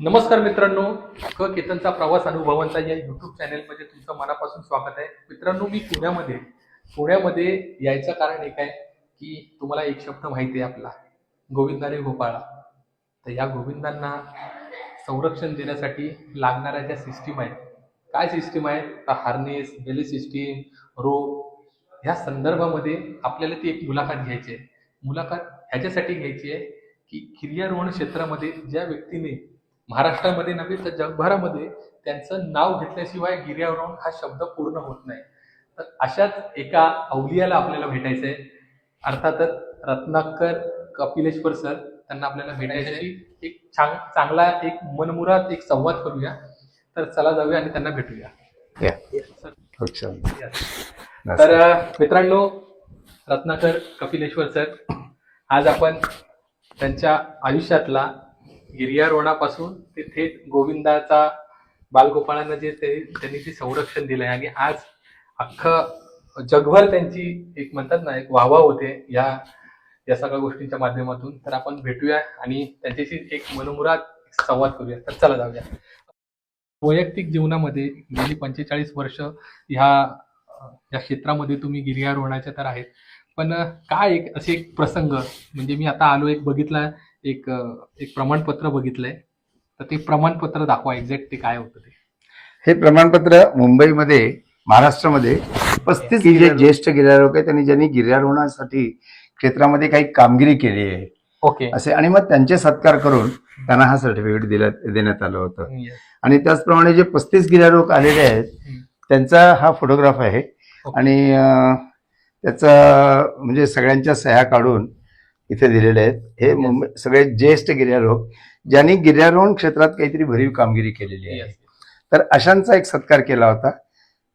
नमस्कार मित्रांनो क केतनचा प्रवास अनुभवांचा या युट्यूब चॅनेलमध्ये तुमचं मनापासून स्वागत आहे. मित्रांनो मी पुण्यामध्ये पुण्यामध्ये यायचं कारण एक आहे की तुम्हाला एक शब्द माहिती आहे आपला गोविंदाने गोपाळा तर या गोविंदांना संरक्षण देण्यासाठी लागणाऱ्या ज्या सिस्टीम आहेत काय सिस्टीम आहे तर हार्नेस बेली सिस्टीम रोप ह्या संदर्भामध्ये आपल्याला ती एक मुलाखत घ्यायची आहे. मुलाखत ह्याच्यासाठी घ्यायची आहे की गिर्यारोहण क्षेत्रामध्ये ज्या व्यक्तीने महाराष्ट्रामध्ये नव्हे तर जगभरामध्ये त्यांचं नाव घेतल्याशिवाय गिर्यारोहण हा शब्द पूर्ण होत नाही. तर अशाच एका अवलियाला आपल्याला भेटायचं आहे अर्थातच रत्नाकर कपिलेश्वर सर त्यांना आपल्याला भेटायची एक चांग चांगला एक मनमुरात एक संवाद करूया. तर चला जाऊया आणि त्यांना भेटूया. छान. तर मित्रांनो रत्नाकर कपिलेश्वर सर आज आपण त्यांच्या आयुष्यातला गिर्यारोहणापासून ते थेट गोविंदाचा बालगोपाळांना जे ते त्यांनी ते संरक्षण दिलं आहे आणि आज अख्खं जगभर त्यांची एक म्हणतात ना एक वाहवा होते या या सगळ्या गोष्टींच्या माध्यमातून. तर आपण भेटूया आणि त्यांच्याशी एक मनमुरात संवाद करूया. तर चला जाऊया. वैयक्तिक जीवनामध्ये गेली पंचेचाळीस वर्ष ह्या या क्षेत्रामध्ये तुम्ही गिर्यारोहणाच्या तर आहेत. पण काय एक असे एक प्रसंग म्हणजे मी आता आलो एक बघितला एक एक प्रमाणपत्र बघितलंय. तर ते प्रमाणपत्र दाखवा एक्झॅक्ट ते काय होतं ते. हे प्रमाणपत्र मुंबईमध्ये महाराष्ट्रामध्ये पस्तीस जे ज्येष्ठ गिर्यारोहक आहेत त्यांनी ज्यांनी गिर्यारोहणासाठी क्षेत्रामध्ये काही कामगिरी केली आहे. ओके असे आणि मग त्यांचे सत्कार करून त्यांना हा सर्टिफिकेट दिला देण्यात आलं होतं. आणि त्याचप्रमाणे जे पस्तीस गिर्यारोहक आलेले आहेत त्यांचा हा फोटोग्राफ आहे. आणि त्याचा म्हणजे सगळ्यांच्या सह्या काढून इथे दिलेले आहेत. हे मुंबई सगळे ज्येष्ठ गिर्यारोहक ज्यांनी गिर्यारोहण क्षेत्रात काहीतरी भरीव कामगिरी केलेली आहे. तर अशांचा एक सत्कार केला होता.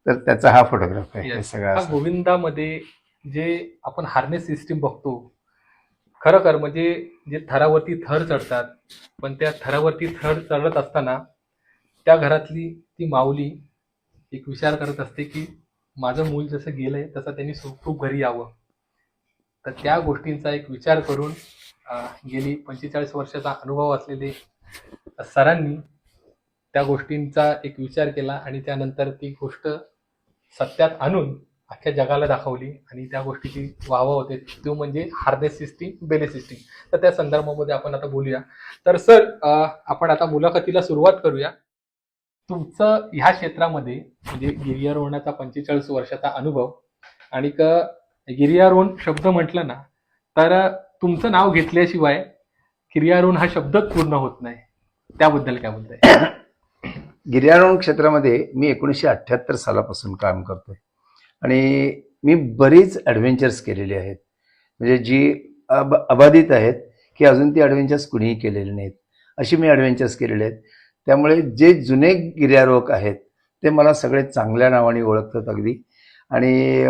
तर त्याचा हा फोटोग्राफ आहे. हे सगळा गोविंदामध्ये जे आपण हार्नेस सिस्टीम बघतो खरं कर म्हणजे जे थरावरती थर चढतात पण त्या थरावरती थर चढत असताना त्या घरातली ती माऊली एक विचार करत असते की माझं मूल जसं गेलंय तसं त्यांनी सुखरूप घरी यावं. तर त्या गोष्टींचा एक विचार करून गेली पंचेचाळीस वर्षाचा अनुभव असलेले सरांनी त्या गोष्टींचा एक विचार केला आणि त्यानंतर ती गोष्ट सत्यात आणून अख्ख्या जगाला दाखवली आणि त्या गोष्टीची वाहवा होते. तो म्हणजे हार्नेस सिस्टीम बेले सिस्टीम तर त्या संदर्भामध्ये आपण आता बोलूया. तर सर आपण आता मुलाखतीला सुरुवात करूया. तुमचं ह्या क्षेत्रामध्ये म्हणजे गिर्यारोहणाचा पंचेचाळीस वर्षाचा अनुभव आणि क गिर्यारोहण शब्द म्हटलं ना तर तुमचं नाव घेतल्याशिवाय गिर्यारोहण हा शब्दच पूर्ण होत नाही. त्याबद्दल काय बोलताय? गिर्यारोहण क्षेत्रामध्ये मी एकोणीसशे अठ्ठ्याहत्तर सालापासून काम करतोय. आणि मी बरीच ॲडव्हेंचर्स केलेली आहेत. म्हणजे जी अब अबाधित आहेत की अजून ती ॲडव्हेंचर्स कुणीही केलेली नाहीत. अशी मी ॲडव्हेंचर्स केलेले आहेत. त्यामुळे जे जुने गिर्यारोहक आहेत ते मला सगळे चांगल्या नावाने ओळखतात अगदी. आणि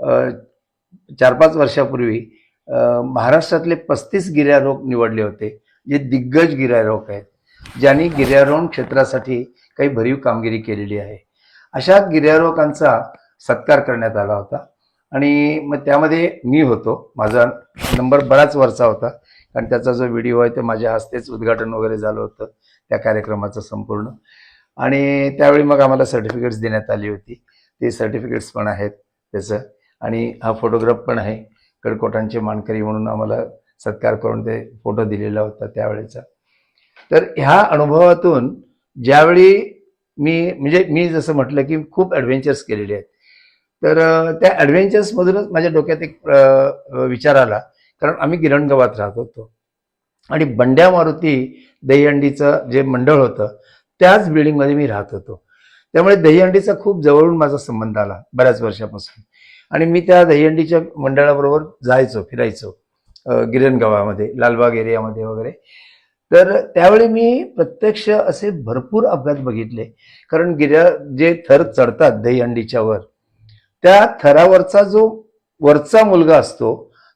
चार पाच वर्षापूर्वी महाराष्ट्रातले पस्तीस गिर्यारोहक निवडले होते जे दिग्गज गिर्यारोहक आहेत ज्यांनी गिर्यारोहण क्षेत्रासाठी काही भरीव कामगिरी केलेली आहे. अशा गिर्यारोहकांचा सत्कार करण्यात आला होता आणि मग त्यामध्ये मी होतो. माझा नंबर बराच वरचा होता कारण त्याचा जो व्हिडिओ आहे ते माझ्या हस्तेच उद्घाटन वगैरे झालं होतं त्या कार्यक्रमाचं संपूर्ण. आणि त्यावेळी मग आम्हाला सर्टिफिकेट्स देण्यात आली होती. ते सर्टिफिकेट्स पण आहेत त्याचं. आणि हा फोटोग्राफ पण आहे. कडकोटांचे मानकरी म्हणून आम्हाला सत्कार करून ते फोटो दिलेला होता त्यावेळेचा. तर ह्या अनुभवातून ज्यावेळी मी म्हणजे मी जसं म्हटलं की खूप ॲडव्हेंचर्स केलेले आहेत. तर त्या ॲडव्हेंचर्समधूनच माझ्या डोक्यात एक विचार आला. कारण आम्ही गिरणगावात राहत होतो. आणि बंड्या मारुती दहीहंडीचं जे मंडळ होतं त्याच बिल्डिंगमध्ये मी राहत होतो. त्यामुळे दहीहंडीचा खूप जवळून माझा संबंध आला बऱ्याच वर्षापासून. आणि मी त्या दहीहंडीच्या मंडळाबरोबर जायचो फिरायचो गिरणगावामध्ये लालबाग एरियामध्ये वगैरे. तर त्यावेळी मी प्रत्यक्ष असे भरपूर अपघात बघितले. कारण गिर्या जे थर चढतात दहीहंडीच्या वर त्या थरावरचा जो वरचा मुलगा असतो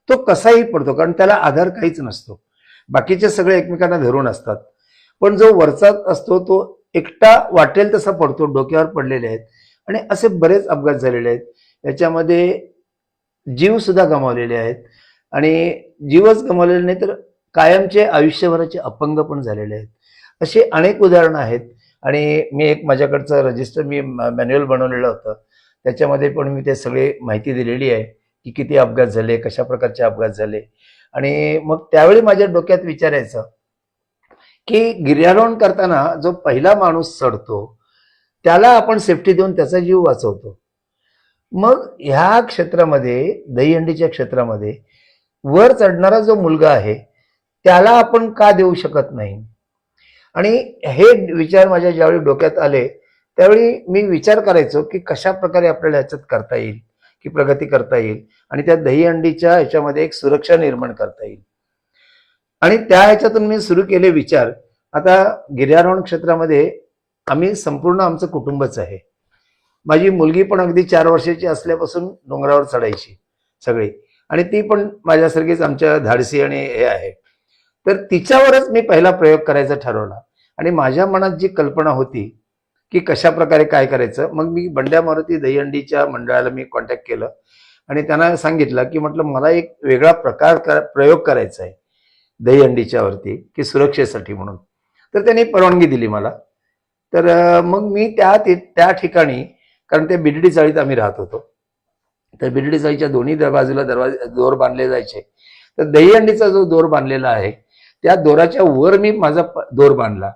तो कसाही पडतो कारण त्याला आधार काहीच नसतो. बाकीचे सगळे एकमेकांना धरून असतात. पण जो वरचा असतो तो एकटा वाटेल तसा पडतो डोक्यावर पडलेले आहेत. आणि असे बरेच अपघात झालेले आहेत. याच्यामध्ये जीव सुद्धा गमावलेले आहेत. आणि जीवच गमावलेले नाही तर कायमचे आयुष्यभराचे अपंग पण झालेले आहेत. अशी अनेक उदाहरणं आहेत. आणि मी एक माझ्याकडचं रजिस्टर मी मॅन्युअल बनवलेलं होतं. त्याच्यामध्ये पण मी ते सगळी माहिती दिलेली आहे की किती अपघात झाले कशा प्रकारचे अपघात झाले. आणि मग त्यावेळी माझ्या डोक्यात विचारायचं की गिर्यारोहण करताना जो पहिला माणूस चढतो त्याला आपण सेफ्टी देऊन त्याचा जीव वाचवतो. मग ह्या क्षेत्रामध्ये दहीहंडीच्या क्षेत्रामध्ये वर चढणारा जो मुलगा आहे त्याला आपण का देऊ शकत नाही? आणि हे विचार माझ्या ज्यावेळी डोक्यात आले त्यावेळी मी विचार करायचो की कशा प्रकारे आपल्याला ह्याच्यात करता येईल की प्रगती करता येईल आणि त्या दहीहंडीच्या ह्याच्यामध्ये एक सुरक्षा निर्माण करता येईल. आणि त्या ह्याच्यातून मी सुरू केले विचार. आता गिर्यारोहण क्षेत्रामध्ये आम्ही संपूर्ण आमचं कुटुंबच आहे. माझी मुलगी पण अगदी चार वर्षाची असल्यापासून डोंगरावर चढायची सगळी. आणि ती पण माझ्यासारखीच आमच्या धाडसी आणि हे आहे. तर तिच्यावरच मी पहिला प्रयोग करायचा ठरवला. आणि माझ्या मनात जी कल्पना होती की कशा प्रकारे काय करायचं मग मी बंड्या मारुती दहीहंडीच्या मंडळाला मी कॉन्टॅक्ट केलं. आणि त्यांना सांगितलं की म्हटलं मला एक वेगळा प्रकार कर- प्रयोग करायचा आहे दहीहंडीच्या वरती की सुरक्षेसाठी म्हणून. तर त्यांनी परवानगी दिली मला. तर मग मी त्या त्या ठिकाणी कारण ते बिर्डी चाळीत आम्ही राहत होतो. तर बिर्डी चाळीच्या दोन्ही दर- बाजूला दरवाजे दोर बांधले जायचे. तर दहीहंडीचा जो दोर बांधलेला आहे त्या दोराच्या वर मी माझा प- दोर बांधला.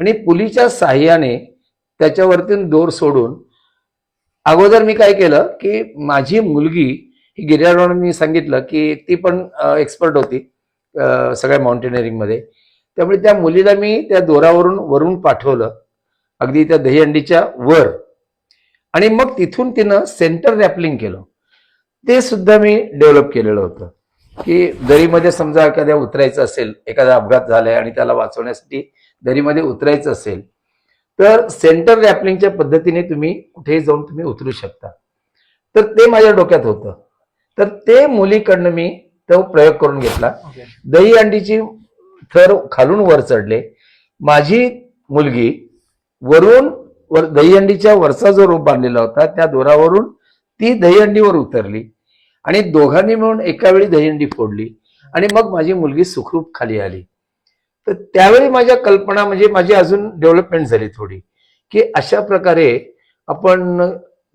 आणि पुलीच्या साह्याने त्याच्यावरतून दोर सोडून अगोदर मी काय केलं की माझी मुलगी ही गिर्यारोहण मी सांगितलं की ती पण एक्सपर्ट होती सगळ्या माउंटेनिअरिंगमध्ये त्यामुळे त्या मुलीला मी त्या दोरावरून वरून पाठवलं. अगदी त्या दहीहंडीच्या वर. आणि मग तिथून तिनं सेंटर रॅपलिंग केलं. ते सुद्धा मी डेव्हलप केलेलं होतं. की दरीमध्ये समजा एखाद्या उतरायचं असेल एखादा अपघात झालाय आणि त्याला वाचवण्यासाठी दरीमध्ये उतरायचं असेल तर सेंटर रॅपलिंगच्या पद्धतीने तुम्ही कुठेही जाऊन तुम्ही उतरू शकता. तर ते माझ्या डोक्यात होतं. तर ते मुलीकडनं मी तो प्रयोग करून घेतला. ओके दही अंडीची थर खालून वर चढले. माझी मुलगी वरून वर दहीहंडीच्या वरचा जो रोप बांधलेला होता त्या दोरावरून ती दहीहंडीवर उतरली आणि दोघांनी मिळून एका वेळी दहीहंडी फोडली आणि मग माझी मुलगी सुखरूप खाली आली. तर त्यावेळी माझ्या कल्पना म्हणजे माझी अजून डेव्हलपमेंट झाली थोडी की अशा प्रकारे आपण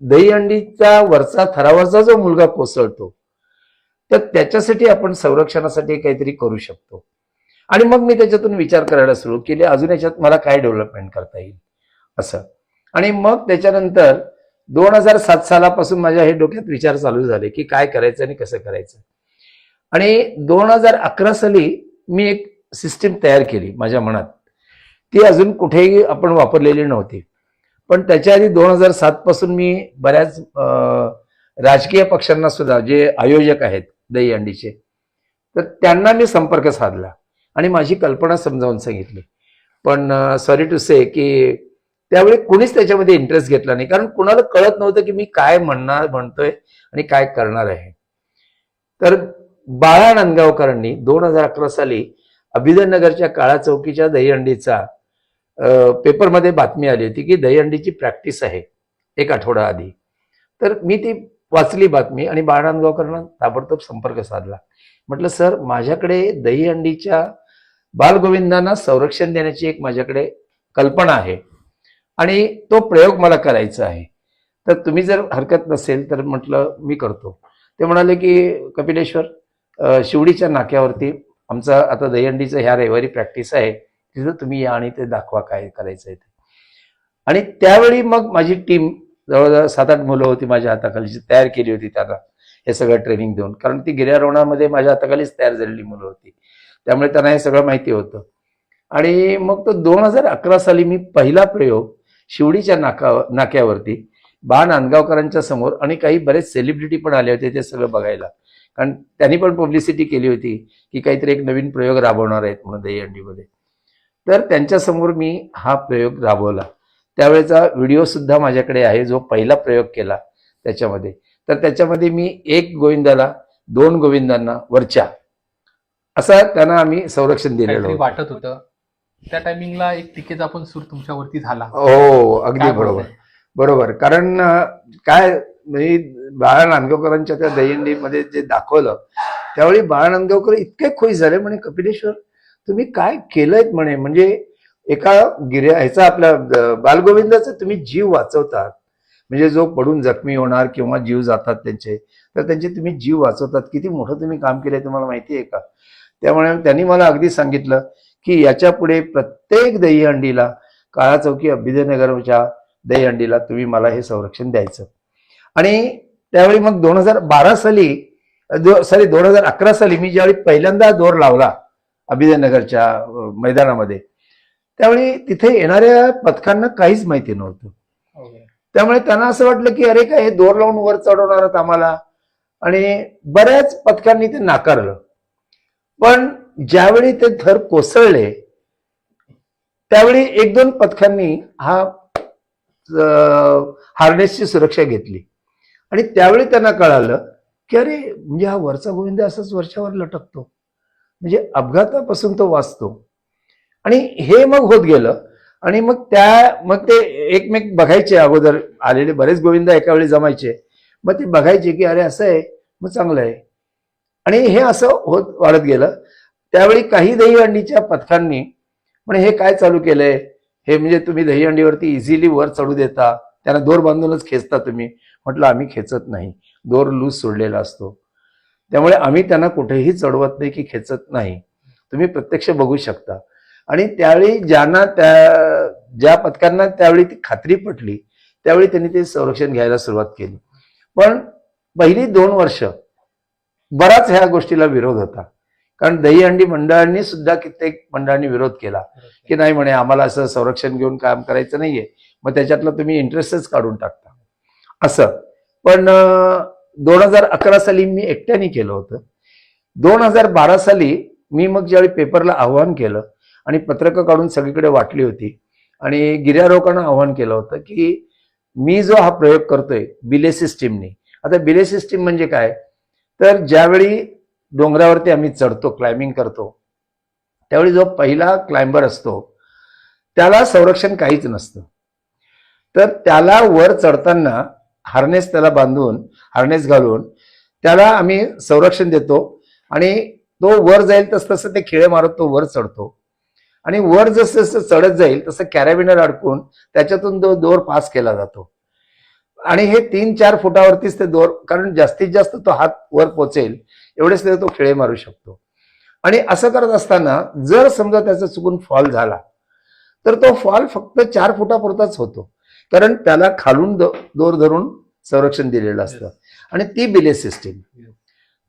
दहीहंडीचा वरचा थरावरचा जो मुलगा कोसळतो तर त्याच्यासाठी आपण संरक्षणासाठी काहीतरी करू शकतो. आणि मग मी त्याच्यातून विचार करायला सुरू केले अजून याच्यात मला काय डेव्हलपमेंट करता येईल असं. आणि मग त्याच्यानंतर दोन हजार सात सालापासून माझ्या हे डोक्यात विचार चालू झाले की काय करायचं आणि कसं करायचं. आणि दोन हजार अकरा साली मी एक सिस्टीम तयार केली माझ्या मनात. ती अजून कुठेही आपण वापरलेली नव्हती. पण त्याच्या आधी दोन हजार सात पासून मी बऱ्याच राजकीय पक्षांना सुद्धा जे आयोजक आहेत दहीहंडीचे तर त्यांना मी संपर्क साधला आणि माझी कल्पना समजावून सांगितली. पण सॉरी टू से की त्यावेळी कुणीच त्याच्यामध्ये इंटरेस्ट घेतला नाही. कारण कुणाला कळत नव्हतं की मी काय म्हणणार म्हणतोय आणि काय करणार आहे. तर बाळा नांदगावकरांनी दोन हजार अकरा साली अभिधनगरच्या काळा चौकीच्या दहीहंडीचा पेपरमध्ये बातमी आली होती की दहीहंडीची प्रॅक्टिस आहे एक आठवडा आधी. तर मी ती वाचली बातमी आणि बाळानांदगावकरांना ताबडतोब संपर्क साधला. म्हटलं सर माझ्याकडे दहीहंडीच्या बालगोविंदांना संरक्षण देण्याची एक माझ्याकडे कल्पना आहे. आणि तो प्रयोग मला करायचा आहे. तर तुम्ही जर हरकत नसेल तर म्हटलं मी करतो. ते म्हणाले की कपिलेश्वर शिवडीच्या नाक्यावरती आमचा आता दहीहंडीचं ह्या रविवारी प्रॅक्टिस आहे. तिथं तुम्ही या आणि ते दाखवा काय करायचं आहे ते. आणि त्यावेळी मग माझी टीम जवळजवळ सात आठ मुलं होती माझ्या हाताखाली जी तयार केली होती त्यांना हे सगळं ट्रेनिंग देऊन. कारण ती गिर्यारोहणामध्ये माझ्या हाताखालीच तयार झालेली मुलं होती. त्यामुळे त्यांना हे सगळं माहिती होतं. आणि मग तो दोन हजार अकरा साली मी पहिला प्रयोग शिवडीच्या नाका नाक्यावरती बा नांदगावकरांच्या समोर आणि काही बरेच सेलिब्रिटी पण आले होते ते सगळं बघायला. कारण त्यांनी पण पब्लिसिटी केली होती की काहीतरी एक नवीन प्रयोग राबवणार आहेत म्हणून दहीहंडीमध्ये. तर त्यांच्यासमोर मी हा प्रयोग राबवला. त्यावेळेचा व्हिडिओ सुद्धा माझ्याकडे आहे जो पहिला प्रयोग केला त्याच्यामध्ये. तर त्याच्यामध्ये मी एक गोविंदाला दोन गोविंदांना वरच्या असा त्यांना आम्ही संरक्षण दिलेलं वाटत होतं. त्या टायमिंगला एक टीकेचा पण सूर तुमच्यावरती झाला. हो अगदी काय बरोबर. बोलताय? बरोबर. कारण अं, काय म्हणजे बाळा नांदगावकरांच्या त्या दहीहंडीमध्ये जे दाखवलं त्यावेळी बाळा नांदगावकर इतके खुश झाले म्हणे कपिलेश्वर तुम्ही काय केलंय म्हणे? म्हणजे एका गिर्या ह्याचा आपल्या अं, बालगोविंदाचा तुम्ही जीव वाचवतात. म्हणजे जो पडून जखमी होणार किंवा जीव जातात त्यांचे तर त्यांचे तुम्ही जीव वाचवतात. किती मोठं तुम्ही काम केलंय तुम्हाला माहिती आहे का? त्यामुळे त्यांनी मला अगदी सांगितलं की याच्यापुढे प्रत्येक दहीहंडीला काळा चौकी अभ्युदयनगरच्या दहीहंडीला तुम्ही मला हे संरक्षण द्यायचं. आणि त्यावेळी मग दोन हजार बारा साली सॉरी दोन हजार अकरा साली मी ज्यावेळी पहिल्यांदा दोर लावला अभिदयनगरच्या अं, मैदानामध्ये त्यावेळी तिथे येणाऱ्या पथकांना काहीच माहिती नव्हतं. त्यामुळे त्यांना असं वाटलं की अरे काय हे दोर लावून वर चढवणार आहेत आम्हाला. आणि बऱ्याच पथकांनी ते नाकारलं. पण ज्यावेळी ते थर कोसळले त्यावेळी एक दोन पथकांनी हा हार्नेसची सुरक्षा घेतली. आणि त्यावेळी त्यांना कळालं की अरे म्हणजे हा वरचा गोविंद असाच वरच्यावर लटकतो. म्हणजे अपघातापासून तो वाचतो. आणि हे मग होत गेलं. आणि मग त्या मग ते एकमेक बघायचे अगोदर आलेले बरेच गोविंद एका वेळी जमायचे. मग ते बघायचे की अरे असं आहे मग चांगलं आहे. आणि हे असं होत वाढत गेलं. त्यावेळी काही दहीहंडीच्या पथकांनी पण हे काय चालू केलंय? हे म्हणजे तुम्ही दहीहंडीवरती इझिली वर चढू देता त्यांना दोर बांधूनच खेचता तुम्ही. म्हटलं आम्ही खेचत नाही. दोर लूज सोडलेला असतो. त्यामुळे आम्ही त्यांना कुठेही चढवत नाही की खेचत नाही. तुम्ही प्रत्यक्ष बघू शकता. आणि त्यावेळी ज्यांना त्या ज्या पथकांना त्यावेळी ती खात्री पटली त्यावेळी त्यांनी ते संरक्षण घ्यायला सुरुवात केली. पण पहिली दोन वर्ष बराच ह्या गोष्टीला विरोध होता. कारण दहीहंडी मंडळांनी सुद्धा कित्येक मंडळांनी विरोध केला. की नाही म्हणे आम्हाला असं संरक्षण घेऊन काम करायचं नाहीये. मग त्याच्यातलं तुम्ही इंटरेस्टच काढून टाकता. असं. पण दोन हजार अकरा साली मी एकट्याने केलं होतं. दोन हजार बारा साली मी मग ज्यावेळी पेपरला आव्हान केलं आणि पत्रकं काढून सगळीकडे वाटली होती आणि गिर्यारोहकांना आव्हान केलं होतं की मी जो हा प्रयोग करतोय बिले सिस्टीमने आता बिले सिस्टीम म्हणजे काय? तर ज्यावेळी डोंगरावरती आम्ही चढतो क्लाइम्बिंग करतो. त्यावेळी जो पहिला क्लाइंबर असतो त्याला संरक्षण काहीच नसतं. तर त्याला वर चढताना हार्नेस त्याला बांधून हार्नेस घालून त्याला आम्ही संरक्षण देतो आणि तो वर जाईल तस तसं ते खिळे मारत तो वर चढतो. आणि वर जसं जसं चढत जाईल तसं कॅरेबिनर अडकून त्याच्यातून तो दोर पास केला जातो. आणि हे तीन चार फुटावरतीच ते दोर कारण जास्तीत जास्त तो हात वर पोचेल एवढेच ते तो खिळे मारू शकतो. आणि असं करत असताना जर समजा त्याचा चुकून फॉल झाला तर तो फॉल फक्त चार फुटापुरताच होतो. कारण त्याला खालून दोर धरून संरक्षण दिलेलं असतं. आणि ती बिले सिस्टीम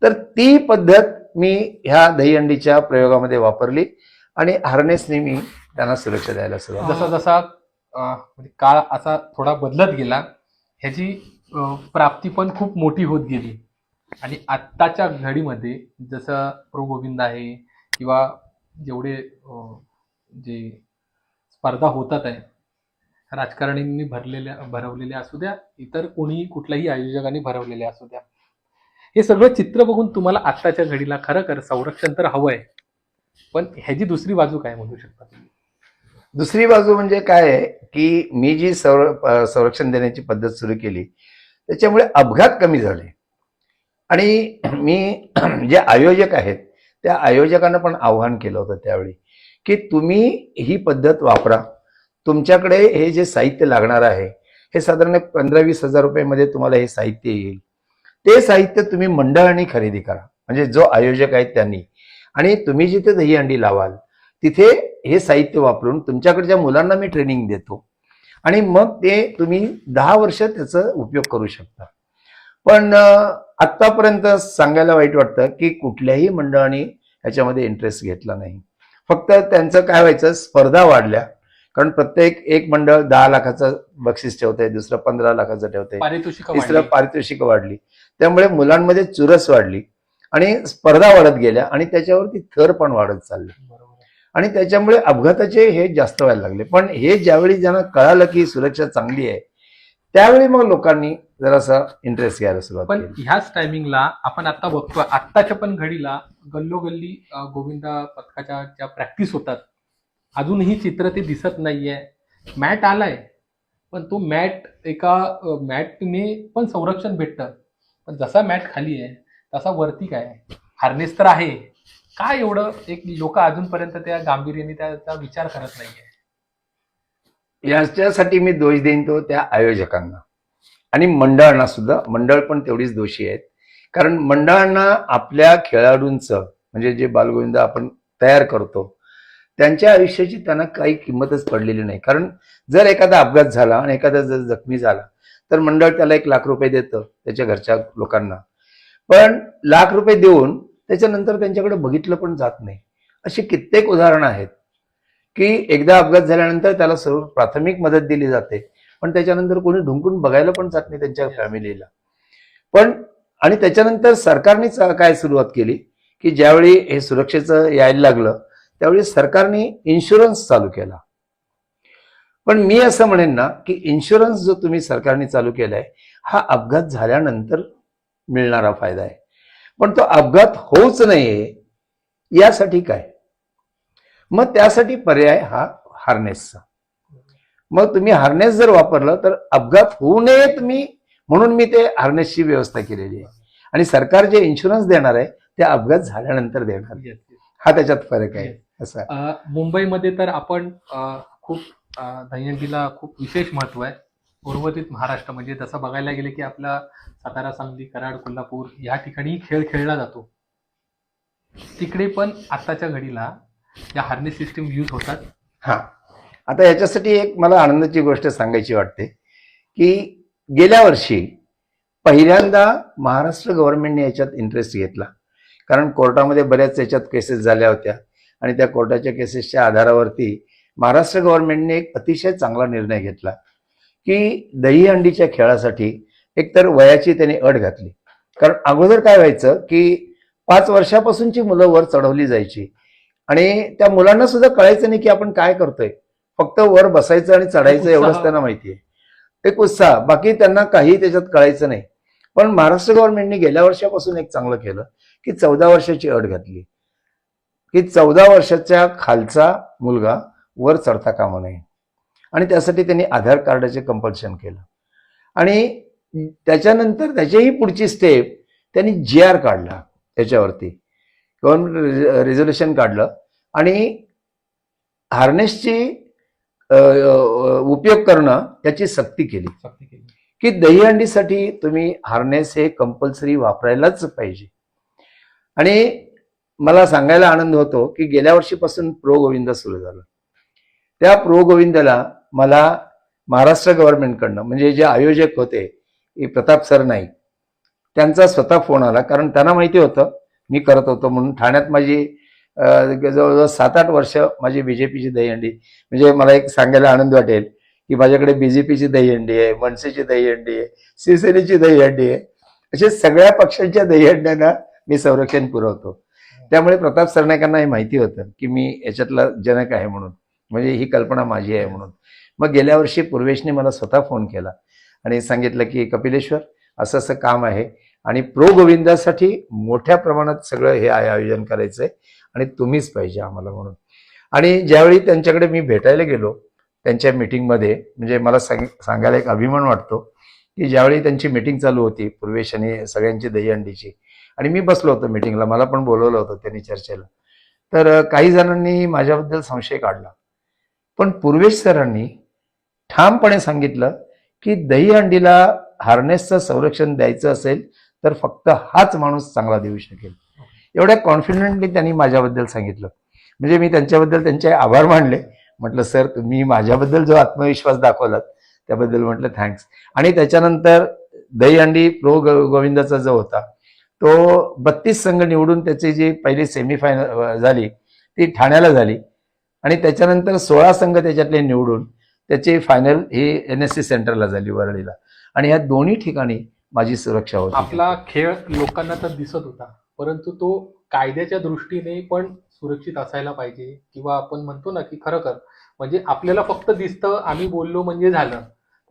तर ती पद्धत मी ह्या दहीहंडीच्या प्रयोगामध्ये वापरली आणि हार्नेसने मी त्यांना सुरक्षा द्यायला सुरुवात जसा जसा म्हणजे काळ असा थोडा बदलत गेला ह्याची प्राप्ती पण खूप मोठी होत गेली. आणि आत्ताच्या घडीमध्ये जसं प्रो गोविंद आहे किंवा जेवढे जे स्पर्धा होतात आहे राजकारणींनी भरलेल्या भरवलेल्या असू द्या इतर कोणी कुठल्याही आयोजकांनी भरवलेल्या असू द्या. हे सगळं चित्र बघून तुम्हाला आत्ताच्या घडीला खरं खरं संरक्षण तर हवं आहे. पण ह्याची दुसरी बाजू काय म्हणू शकता? दुसरी बाजू म्हणजे काय आहे की मी जी संर- संरक्षण देण्याची पद्धत सुरू केली त्याच्यामुळे अपघात कमी झाले. आणि मी जे आयोजक आहेत त्या आयोजकांना पण आव्हान केलं होतं त्यावेळी की तुम्ही ही पद्धत वापरा. तुमच्याकडे हे जे साहित्य लागणार आहे हे साधारण पंधरा वीस हजार रुपयामध्ये तुम्हाला हे साहित्य येईल. ते साहित्य तुम्ही मंडळांनी खरेदी करा. म्हणजे जो आयोजक आहेत त्यांनी. आणि तुम्ही जिथे दहीहंडी लावाल तिथे हे साहित्य वापरून तुमच्याकडच्या मुलांना मी ट्रेनिंग देतो. आणि मग ते तुम्ही दहा वर्ष त्याचा उपयोग करू शकता. पण आत्तापर्यंत सांगायला वाईट वाटतं की कुठल्याही मंडळाने ह्याच्यामध्ये इंटरेस्ट घेतला नाही. फक्त त्यांचं काय व्हायचं स्पर्धा वाढल्या. कारण प्रत्येक एक मंडळ दहा लाखाचं बक्षीस ठेवतंय दुसरं पंधरा लाखाचं ठेवतंय तिसरं पारितोषिक वाढली. त्यामुळे मुलांमध्ये चुरस वाढली आणि स्पर्धा वाढत गेल्या आणि त्याच्यावरती थर पण वाढत चालले. आणि त्याच्यामुळे अपघाताचे हे जास्त व्हायला लागले. पण हे ज्यावेळी ज्यांना कळालं की सुरक्षा चांगली आहे त्यावेळी मग लोकांनी जरासा इंटरेस्ट घ्यायला सुरुवात पण केली. ह्याच टायमिंगला आपण आता बघतो आत्ताच्या पण घडीला गल्लोगल्ली अं, गोविंदा पथकाच्या ज्या प्रॅक्टिस होतात अजूनही चित्र ते दिसत नाहीये. मॅट आलाय पण तो मॅट एका मॅटने पण संरक्षण भेटतं. पण जसा मॅट खाली आहे तसा वरती काय हार्नेस तर आहे. काय एवढं एक लोक अजूनपर्यंत त्या गांभीर्याने त्याचा विचार करत नाहीये? याच्यासाठी मी दोष देईन तो त्या आयोजकांना. आणि मंडळांना सुद्धा. मंडळ पण तेवढीच दोषी आहेत. कारण मंडळांना आपल्या खेळाडूंचं म्हणजे जे बालगोविंद आपण तयार करतो त्यांच्या आयुष्याची त्यांना काही किंमतच पडलेली नाही. कारण जर एखादा अपघात झाला आणि एखादा जर जखमी झाला तर मंडळ त्याला एक लाख रुपये देतं त्याच्या घरच्या लोकांना. पण लाख रुपये देऊन त्याच्यानंतर त्यांच्याकडे बघितलं पण जात नाही. अशी कित्येक उदाहरणं आहेत. की एकदा अपघात झाल्यानंतर त्याला सर्व प्राथमिक मदत दिली जाते. पण त्याच्यानंतर कोणी ढुंकून बघायला पण जात नाही त्यांच्या फॅमिलीला पण आणि त्याच्यानंतर सरकारने काय सुरुवात केली? की ज्यावेळी हे सुरक्षेचं यायला लागलं त्यावेळी सरकारने इन्शुरन्स चालू केला. पण मी असं म्हणेन ना की इन्शुरन्स जो तुम्ही सरकारने चालू केलाय हा अपघात झाल्यानंतर मिळणारा फायदा आहे. पण तो अपघात होऊच नये यासाठी काय? मग त्यासाठी पर्याय हा हार्नेसचा मग तुम्ही हार्नेस जर वापरलं तर अपघात होऊ नयेत मी म्हणून मी ते हार्नेसची व्यवस्था केलेली आहे. आणि सरकार जे इन्शुरन्स देणार आहे ते अपघात झाल्यानंतर देणार. हा त्याच्यात फरक आहे असा मुंबईमध्ये तर आपण खूप दहीहंडीला खूप विशेष महत्त्व आहे. उर्वरित महाराष्ट्र म्हणजे तसं बघायला गेले की आपला सातारा सांगली कराड कोल्हापूर या ठिकाणी खेळ खेळला जातो. तिकडे पण आताच्या घडीला या हार्नेस सिस्टीम यूज होतात. हा. आता याच्यासाठी एक मला आनंदाची गोष्ट सांगायची वाटते की गेल्या वर्षी पहिल्यांदा महाराष्ट्र गव्हर्नमेंटने याच्यात इंटरेस्ट घेतला. कारण कोर्टामध्ये बऱ्याच याच्यात केसेस झाल्या होत्या आणि त्या कोर्टाच्या केसेसच्या आधारावरती महाराष्ट्र गव्हर्नमेंटने एक अतिशय चांगला निर्णय घेतला की दहीहंडीच्या खेळासाठी एकतर वयाची त्याने अट घातली. कारण अगोदर काय व्हायचं की पाच वर्षापासूनची मुलं वर चढवली जायची. आणि त्या मुलांना सुद्धा कळायचं नाही की आपण काय करतोय. फक्त वर बसायचं आणि चढायचं. एवढंच त्यांना माहिती आहे एक उत्साह. बाकी त्यांना काही त्याच्यात कळायचं नाही. पण महाराष्ट्र गव्हर्नमेंटने गेल्या वर्षापासून एक चांगलं केलं की चौदा वर्षाची अट घातली. की चौदा वर्षाच्या खालचा मुलगा वर चढता कामा नये. आणि त्यासाठी त्यांनी आधार कार्डाचे कंपल्शन केलं. आणि त्याच्यानंतर त्याच्याही पुढची स्टेप त्यांनी जी आर काढला त्याच्यावरती. गव्हर्नमेंट रेझोल्युशन काढलं. आणि हार्नेसची उपयोग करणं याची सक्ती केली. सक्ती केली. की दहीहंडीसाठी तुम्ही हार्नेस हे कंपल्सरी वापरायलाच पाहिजे. आणि मला सांगायला आनंद होतो की गेल्या वर्षीपासून प्रो गोविंद सुरू झालं. त्या प्रो गोविंदला मला महाराष्ट्र गव्हर्नमेंटकडनं म्हणजे जे आयोजक होते प्रताप सर नाईक त्यांचा स्वतः फोन आला. कारण त्यांना माहिती होतं मी करत होतो म्हणून ठाण्यात माझी जवळजवळ सात आठ वर्ष माझी बीजेपीची दहीहंडी. म्हणजे मला एक सांगायला आनंद वाटेल की माझ्याकडे बीजेपीची दहीहंडी आहे मनसेची दहीहंडी आहे शिवसेनेची दहीहंडी आहे. असे सगळ्या पक्षांच्या दहीहंड्यांना मी संरक्षण पुरवतो. त्यामुळे प्रताप सरनाईकांना हे माहिती होतं की मी याच्यातला जनक आहे म्हणून. म्हणजे ही कल्पना माझी आहे म्हणून. मग गेल्या वर्षी पूर्वेशने मला स्वतः फोन केला आणि सांगितलं की कपिलेश्वर असं असं काम आहे. आणि प्रो गोविंदासाठी मोठ्या प्रमाणात सगळं हे आय- आयोजन करायचंय आणि तुम्हीच पाहिजे आम्हाला म्हणून. आणि ज्यावेळी त्यांच्याकडे मी भेटायला गेलो त्यांच्या मीटिंगमध्ये म्हणजे मला सांग सांगायला एक अभिमान वाटतो की ज्यावेळी त्यांची मीटिंग चालू होती पूर्वेश आणि सगळ्यांची दहीहंडीची आणि मी बसलो होतो मीटिंगला मला पण बोलवलं होतं त्यांनी चर्चेला. तर काही जणांनी माझ्याबद्दल संशय काढला. पण पूर्वेश सरांनी ठामपणे सांगितलं की दहीहंडीला हार्नेसचं संरक्षण द्यायचं असेल तर फक्त हाच माणूस चांगला देऊ शकेल. एवढ्या कॉन्फिडंटली त्यांनी माझ्याबद्दल सांगितलं. म्हणजे मी त्यांच्याबद्दल त्यांचे आभार मानले. म्हटलं सर तुम्ही माझ्याबद्दल जो आत्मविश्वास दाखवलात त्याबद्दल म्हटलं थँक्स. आणि त्याच्यानंतर दहीहंडी प्रो गो- गोविंदाचा जो होता तो बत्तीस संघ निवडून त्याची जी पहिली सेमीफायनल झाली ती ठाण्याला झाली. आणि त्याच्यानंतर सोळा संघ त्याच्यातले निवडून त्याची फायनल ही एन एस सी सेंटरला झाली वरळीला. आणि या दोन्ही ठिकाणी माझी सुरक्षा होती. आपला खेळ लोकांना तर दिसत होता परंतु तो कायद्याच्या दृष्टीने पण सुरक्षित असायला पाहिजे किंवा आपण म्हणतो ना की खरं कर म्हणजे आपल्याला फक्त दिसतं आम्ही बोललो म्हणजे झालं.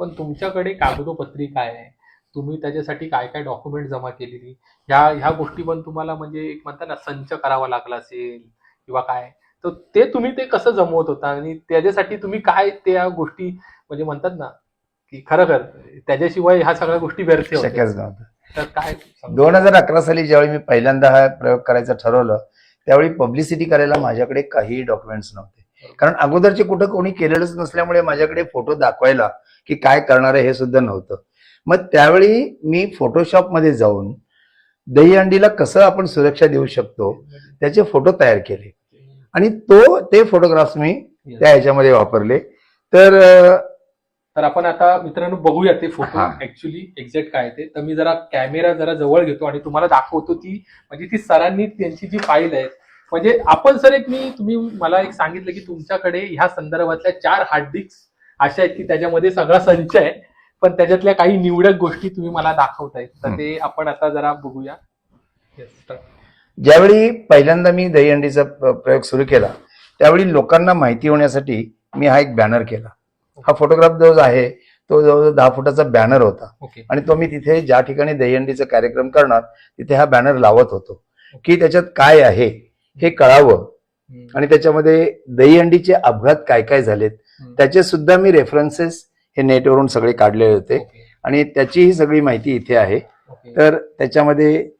पण तुमच्याकडे कागदोपत्री काय आहे? तुम्ही त्याच्यासाठी काय काय डॉक्युमेंट जमा केलेली? ह्या ह्या गोष्टी पण तुम्हाला म्हणजे एक म्हणता ना संच करावा लागला असेल किंवा काय? तर ते तुम्ही ते कसं जमवत होता? आणि त्याच्यासाठी तुम्ही काय त्या गोष्टी म्हणजे म्हणतात ना की खरं त्याच्याशिवाय ह्या सगळ्या गोष्टी व्यर्थ शक्यच नव्हतं. तर काय? दोन हजार अकरा साली ज्यावेळी मी पहिल्यांदा हा प्रयोग करायचं ठरवलं त्यावेळी पब्लिसिटी करायला माझ्याकडे काही डॉक्युमेंट्स नव्हते. कारण अगोदरचे कुठं कोणी केलेलंच नसल्यामुळे माझ्याकडे फोटो दाखवायला की काय करणार आहे हे सुद्धा नव्हतं. मग त्यावेळी मी फोटोशॉपमध्ये जाऊन दहीहंडीला कसं आपण सुरक्षा देऊ शकतो त्याचे फोटो तयार केले. आणि तो ते फोटोग्राफ्स मी त्या ह्याच्यामध्ये वापरले. तर तर आपण आता मित्रांनो बघूया ते फोटो हा. ऍक्च्युली एक्झॅक्ट काय ते. तर मी जरा कॅमेरा जरा जवळ घेतो आणि तुम्हाला दाखवतो ती. म्हणजे ती सरांनी त्यांची जी फाईल आहे म्हणजे आपण सर एक मी तुम्ही मला एक सांगितलं की तुमच्याकडे ह्या संदर्भातल्या चार हार्ड डिस्क अशा आहेत की त्याच्यामध्ये सगळा संच आहे. पण त्याच्यातल्या काही निवडक गोष्टी तुम्ही मला दाखवतायत तर. ते आपण आता जरा बघूया. Yes. ज्यावेळी पहिल्यांदा मी दहीहंडीचा प- प्रयोग सुरू केला त्यावेळी लोकांना माहिती होण्यासाठी मी हा एक बॅनर केला. हा फोटोग्राफ जो आहे तो जवळजवळ दहा फुटाचा बॅनर होता. आणि तो मी तिथे ज्या ठिकाणी दहीहंडीचा कार्यक्रम करणार तिथे हा बॅनर लावत होतो. की त्याच्यात काय आहे हे कळावं. आणि त्याच्यामध्ये दहीहंडीचे अपघात काय काय झालेत. त्याचे सुद्धा मी रेफरन्सेस हे नेटवरून सगळे काढलेले होते. आणि त्याची ही सगळी माहिती इथे आहे. तर त्याच्यामध्ये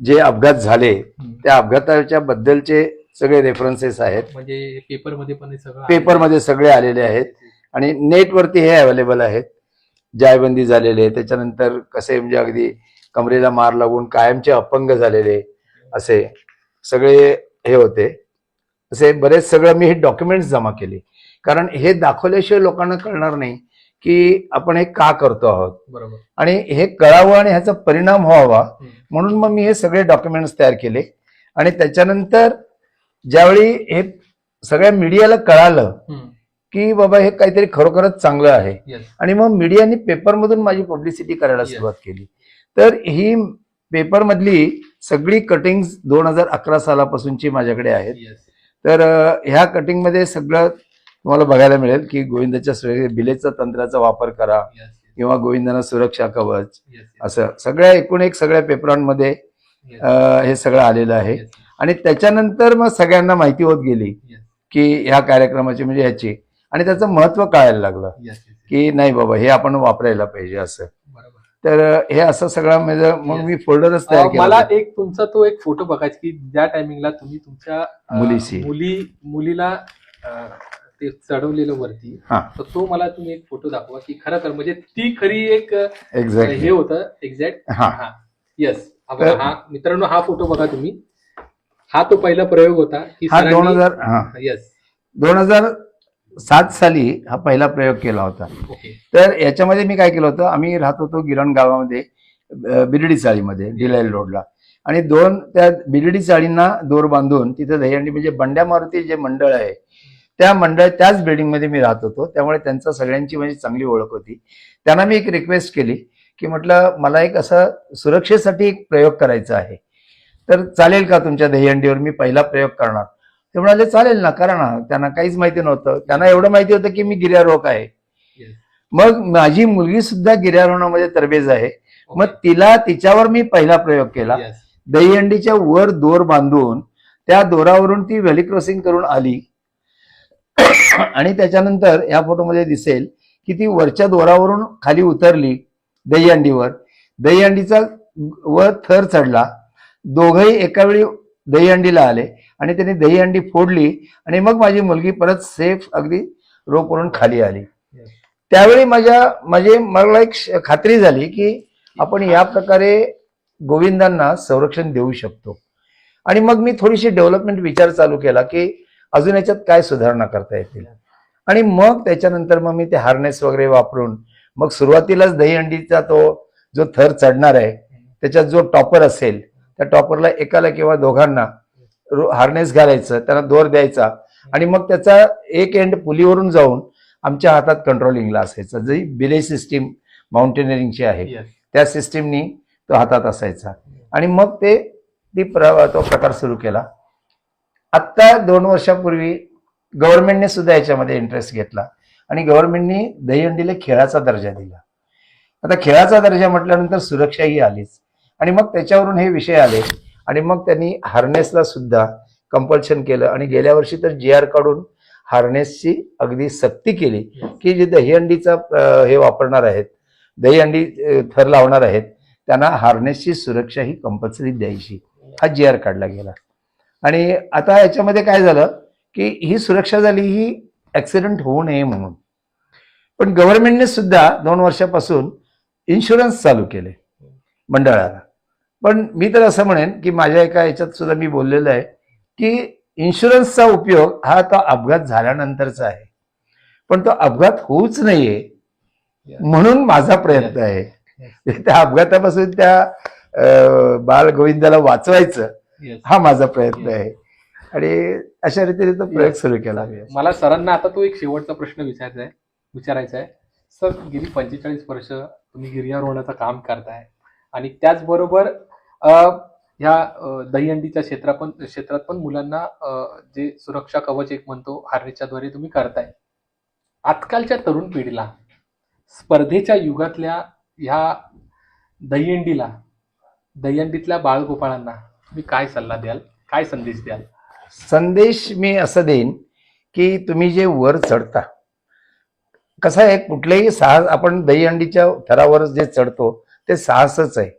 जे अपघात झाले. त्या अपघाताच्या बद्दलचे सगळे रेफरन्सेस आहेत. म्हणजे पेपरमध्ये पण सगळं पेपरमध्ये सगळे आलेले आहेत. आणि नेटवरती हे अवेलेबल आहेत. जायबंदी झालेले त्याच्यानंतर कसे म्हणजे अगदी कमरेला मार लागून कायमचे अपंग झालेले असे सगळे हे होते. असे बरेच सगळं मी हे डॉक्युमेंट्स जमा केले. कारण हे दाखवल्याशिवाय लोकांना कळणार नाही की आपण हे का करतो आहोत. बरोबर. आणि हे कळावं आणि ह्याचा परिणाम व्हावा. म्हणून मग मी हे सगळे डॉक्युमेंट्स तयार केले. आणि त्याच्यानंतर ज्यावेळी हे सगळ्या मीडियाला कळालं. की बाबा हे काहीतरी खरोखरच चांगलं आहे. आणि मग मीडियाने पेपरमधून माझी पब्लिसिटी करायला. सुरुवात केली तर ही पेपरमधली सगळी कटिंग्स दोन हजार अकरा सालापासूनची माझ्याकडे आहेत. तर ह्या कटिंगमध्ये सगळं तुम्हाला बघायला मिळेल की गोविंदाच्या बिलेचा तंत्राचा वापर करा. किंवा गोविंदाना सुरक्षा कवच. असं सगळ्या एकूण एक सगळ्या पेपरांमध्ये हे सगळं आलेलं आहे. आणि त्याच्यानंतर मग सगळ्यांना माहिती होत गेली. की ह्या कार्यक्रमाची म्हणजे ह्याची आणि त्याचं महत्त्व कळायला लागलं. की नाही बाबा हे आपण वापरायला पाहिजे असं. तर हे असं सगळं म्हणजे मग मी फोल्डरच तयार केला मला. एक तुमचा तो एक फोटो बघायचा की ज्या टायमिंगला तुम्ही तुमच्या मुलीशी. मुली मुलीला ते चढवलेलं वरती हा. तर तो मला तुम्ही एक फोटो दाखवा की खरं तर म्हणजे ती खरी एक अं, हे होतं एक्झॅक्ट हा. येस हा मित्रांनो हा फोटो बघा तुम्ही. हा तो पहिला प्रयोग होता. की दोन हजार येस दोन हजार सात साली हा पहिला प्रयोग केला होता. तर याच्यामध्ये मी काय केलं होतं आम्ही राहत होतो गिरण गावामध्ये बिर्डी चाळीमध्ये डिलाईल रोडला. आणि दोन त्या बिर्डी चाळींना दोर बांधून तिथं दहीहंडी म्हणजे बंड्या मारुती जे मंडळ आहे त्या मंडळ त्याच बिल्डिंगमध्ये मी राहत होतो. त्यामुळे त्यांचा सगळ्यांची माझी चांगली ओळख होती. त्यांना मी एक रिक्वेस्ट केली की म्हटलं मला एक असं सुरक्षेसाठी एक प्रयोग करायचा आहे. तर चालेल का तुमच्या दहीहंडीवर? मी पहिला प्रयोग करणार. ते म्हणाले चालेल ना करा ना. त्यांना काहीच माहिती नव्हतं. त्यांना एवढं माहिती होतं की मी गिर्यारोहक आहे. मग माझी मुलगी सुद्धा गिर्यारोहणामध्ये तरबेज आहे. मग तिला तिच्यावर मी पहिला प्रयोग केला. दहीहंडीच्या वर दोर बांधून त्या दोरावरून ती व्हॅली क्रॉसिंग करून आली. आणि त्याच्यानंतर या फोटोमध्ये दिसेल की ती वरच्या दोरावरून खाली उतरली दहीहंडीवर. दहीहंडीचा वर थर चढला. दोघंही एका वेळी दहीहंडीला आले आणि त्यांनी दहीहंडी फोडली आणि मग माझी मुलगी परत सेफ अगदी रोपवरून खाली आली. त्यावेळी माझ्या म्हणजे मला एक खात्री झाली की आपण या प्रकारे गोविंदांना संरक्षण देऊ शकतो. आणि मग मी थोडीशी डेव्हलपमेंट विचार चालू केला की अजून याच्यात काय सुधारणा करता येतील. आणि मग त्याच्यानंतर मग मी ते हार्नेस वगैरे वापरून मग सुरुवातीलाच दहीहंडीचा तो जो थर चढणार आहे त्याच्यात जो टॉपर असेल त्या टॉपरला एकाला किंवा दोघांना हार्नेस घालायचं त्यांना दोर द्यायचा आणि मग त्याचा एक एंड पुलीवरून जाऊन आमच्या हातात कंट्रोलिंगला असायचा जी बिले सिस्टीम माउंटेनिअरिंगची आहे. त्या सिस्टीमनी तो हातात असायचा. आणि मग ते ती प्र तो प्रकार सुरू केला. आत्ता दोन वर्षापूर्वी गव्हर्नमेंटने सुद्धा याच्यामध्ये इंटरेस्ट घेतला आणि गव्हर्नमेंटनी दहीहंडीला खेळाचा दर्जा दिला. आता खेळाचा दर्जा म्हटल्यानंतर सुरक्षाही आलीच. आणि मग त्याच्यावरून हे विषय आले. आणि मग त्यांनी हार्नेसला सुद्धा कंपल्शन केलं. आणि गेल्या वर्षी तर जी आर काढून हार्नेसची अगदी सक्ती केली की जे दहीहंडीचा हे वापरणार आहेत दहीहंडी थर लावणार आहेत त्यांना हार्नेसची सुरक्षा ही कंपल्सरी द्यायची. हा जी आर काढला गेला. आणि आता याच्यामध्ये काय झालं की ही सुरक्षा झाली ही ऍक्सिडेंट होऊ नये म्हणून. पण गव्हर्नमेंटने सुद्धा दोन वर्षापासून इन्शुरन्स चालू केले मंडळाला. पण मी तर असं म्हणेन की माझ्या एका याच्यात सुद्धा मी बोललेलं आहे की इन्शुरन्सचा उपयोग हा तो अपघात झाल्यानंतरचा आहे पण तो अपघात होऊच नाहीये. म्हणून माझा प्रयत्न आहे. त्या अपघातापासून त्या बाळ गोविंदाला वाचवायचं. हा माझा प्रयत्न. आहे आणि अशा रीतीने तो प्रयोग. सुरू केला मला सरांना आता तो एक शेवटचा प्रश्न विचारायचा आहे विचारायचा आहे सर गेली पंचेचाळीस वर्ष तुम्ही गिर्यारोहणाचं काम करताय आणि त्याचबरोबर ह्या दहीहंडीच्या क्षेत्रात पण क्षेत्रात पण मुलांना जे सुरक्षा कवच एक म्हणतो हार्नेसच्या द्वारे तुम्ही करताय. आजकालच्या तरुण पिढीला स्पर्धेच्या युगातल्या ह्या दहीहंडीला दहीहंडीतल्या बाळगोपाळांना तुम्ही काय सल्ला द्याल? काय संदेश द्याल? संदेश मी असं देईन की तुम्ही जे वर चढता कसं आहे कुठलेही साहस आपण दहीहंडीच्या थरावर जे चढतो ते साहसच आहे.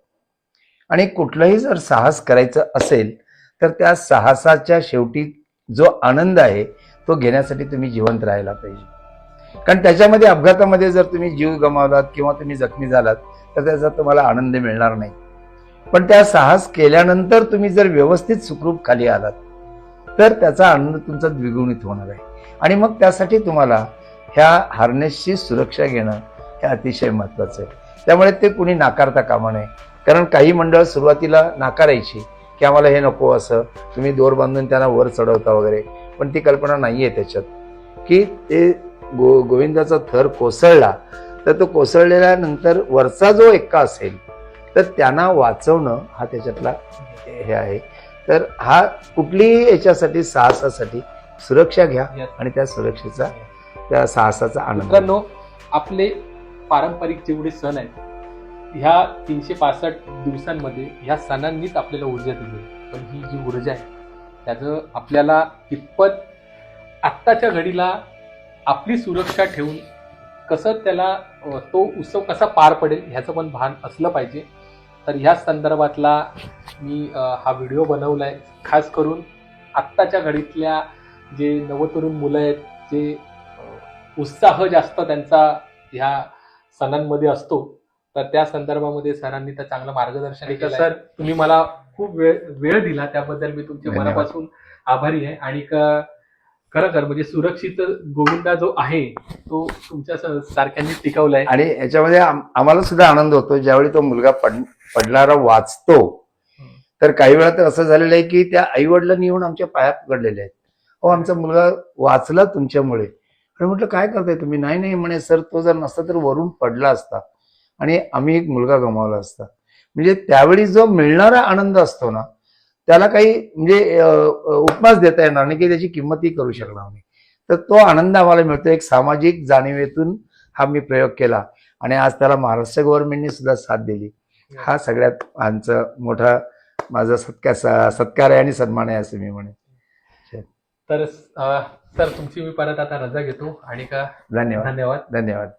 आणि कुठलंही जर साहस करायचं असेल तर त्या साहसाच्या शेवटी जो आनंद आहे तो घेण्यासाठी तुम्ही जिवंत राहायला पाहिजे. कारण त्याच्यामध्ये अपघातामध्ये जर तुम्ही जीव गमावलात किंवा तुम्ही जखमी झालात तर त्याचा तुम्हाला आनंद मिळणार नाही. पण त्या साहस केल्यानंतर तुम्ही जर व्यवस्थित सुखरूप खाली आलात तर त्याचा आनंद तुमचा द्विगुणित होणार आहे. आणि मग त्यासाठी तुम्हाला ह्या हार्नेसची सुरक्षा घेणं हे अतिशय महत्वाचं आहे. त्यामुळे ते कुणी नाकारता कामा नये. कारण काही मंडळ सुरुवातीला नाकारायची की आम्हाला हे नको असं तुम्ही दोर बांधून त्यांना वर चढवता वगैरे. पण ती कल्पना नाही आहे त्याच्यात. की ते गो गोविंदाचा थर कोसळला तर तो कोसळलेल्यानंतर वरचा जो एक्का असेल तर त्यांना वाचवणं हा त्याच्यातला हे आहे. तर हा कुठलीही याच्यासाठी साहसासाठी सुरक्षा घ्या. आणि त्या सुरक्षेचा त्या साहसाचा आनंद आपले पारंपरिक जेवढे सण आहेत ह्या तीनशे पासष्ट दिवसांमध्ये ह्या सणांनीच आपल्याला ऊर्जा दिली पण ही जी ऊर्जा आहे त्याचं आपल्याला कितपत आत्ताच्या घडीला आपली सुरक्षा ठेवून कसं त्याला तो उत्सव कसा पार पडेल ह्याचं पण भान असलं पाहिजे. तर ह्या संदर्भातला मी हा व्हिडिओ बनवला आहे खास करून आत्ताच्या घडीतल्या जे नवतरुण मुलं आहेत जे उत्साह जास्त त्यांचा ह्या सणांमध्ये असतो तर त्या संदर्भामध्ये सरांनी तर चांगलं मार्गदर्शन केलं सर तुम्ही मला खूप वेळ वेळ दिला त्याबद्दल मी तुमच्या. मनापासून आभारी आहे. आणि क- खरं खर म्हणजे सुरक्षित गोविंदा जो आहे तो तुमच्या सारख्यांनी टिकवलाय. आणि याच्यामध्ये आम- आम्हाला सुद्धा आनंद होतो. ज्यावेळी तो मुलगा पड पडणारा वाचतो तर काही वेळा तर असं झालेलं आहे की त्या आई वडिलांनी येऊन आमच्या पायात पडलेले आहेत. हो आमचा मुलगा वाचला तुमच्यामुळे. आणि म्हटलं काय करताय तुम्ही? नाही नाही म्हणे सर तो जर नसता तर वरून पडला असता आणि आम्ही एक मुलगा गमावला असता. म्हणजे त्यावेळी जो मिळणारा आनंद असतो ना त्याला काही म्हणजे उपमास देता येणार नाही की त्याची किंमतही करू शकणार नाही. तर तो आनंद आम्हाला मिळतो. एक सामाजिक जाणीवेतून हा मी प्रयोग केला आणि आज त्याला महाराष्ट्र गव्हर्नमेंटने सुद्धा साथ दिली. हा सगळ्यात आमचा मोठा माझा सत्कार सत्कार आहे आणि सन्मान आहे असं मी म्हणेन. तर सर तुमची मी परत आता रजा घेतो. आणि का? धन्यवाद. धन्यवाद. धन्यवाद.